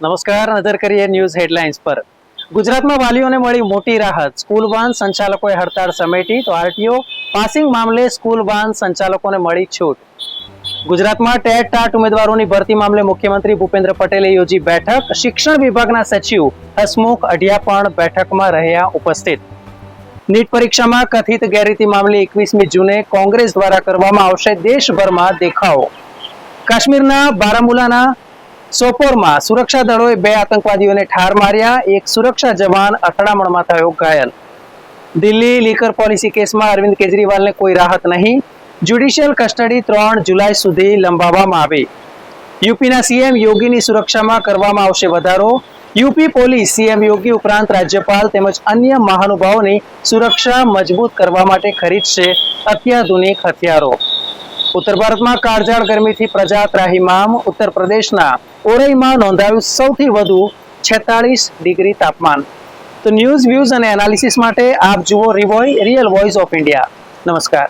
નમસ્કાર, નજર કરીએ ન્યૂઝ હેડલાઇન્સ પર. ગુજરાતમાં વાલીઓને મળી મોટી રાહત. સ્કૂલ વાન સંચાલકોએ હડતાળ સમેટી, તો આરટીઓ, પાસિંગ મામલે સ્કૂલ વાન સંચાલકોને મળી છૂટ. ગુજરાતમાં ટેટ ટાટ ઉમેદવારોની ભરતી મામલે મુખ્યમંત્રી ભૂપેન્દ્ર પટેલે યોજી બેઠક. શિક્ષણ વિભાગના સચિવ હસમુખ અઢિયા પણ બેઠકમાં રહ્યા ઉપસ્થિત. નીટ પરીક્ષામાં કથિત ગેરરીતિ મામલે એકવીસમી જૂને કોંગ્રેસ દ્વારા કરવામાં આવશે દેશભરમાં દેખાવો. કાશ્મીરના બારામુલાના સોપોરમાં સુરક્ષા દળોએ બે આતંકવાદીઓને ઠાર માર્યા. એક સુરક્ષા જવાન અથડામણમાં થયો ઘાયલ. દિલ્હી લીકર પોલિસી કેસમાં અરવિંદ કેજરીવાલને કોઈ રાહત નહીં. જ્યુડિશિયલ કસ્ટડી ત્રણ જુલાઈ સુધી લંબાવવામાં આવી. યુપીના સીએમ યોગીની સુરક્ષામાં કરવામાં આવશે વધારો. યુપી પોલીસ સીએમ યોગી ઉપરાંત રાજ્યપાલ તેમજ અન્ય મહાનુભાવોની સુરક્ષા મજબૂત કરવા માટે ખરીદશે અત્યાધુનિક હથિયારો. ઉત્તર ભારતમાં કાળઝાળ ગરમીથી પ્રજા ત્રાહિમામ ઉત્તર પ્રદેશના ઓરઈમાં નોંધાયું સૌથી વધુ છેતાળીસ ડિગ્રી તાપમાન. તો ન્યૂઝ, વ્યૂઝ અને એનાલિસિસ માટે આપ જુઓ રિવોય, રિયલ વોઇસ ઓફ ઇન્ડિયા. નમસ્કાર.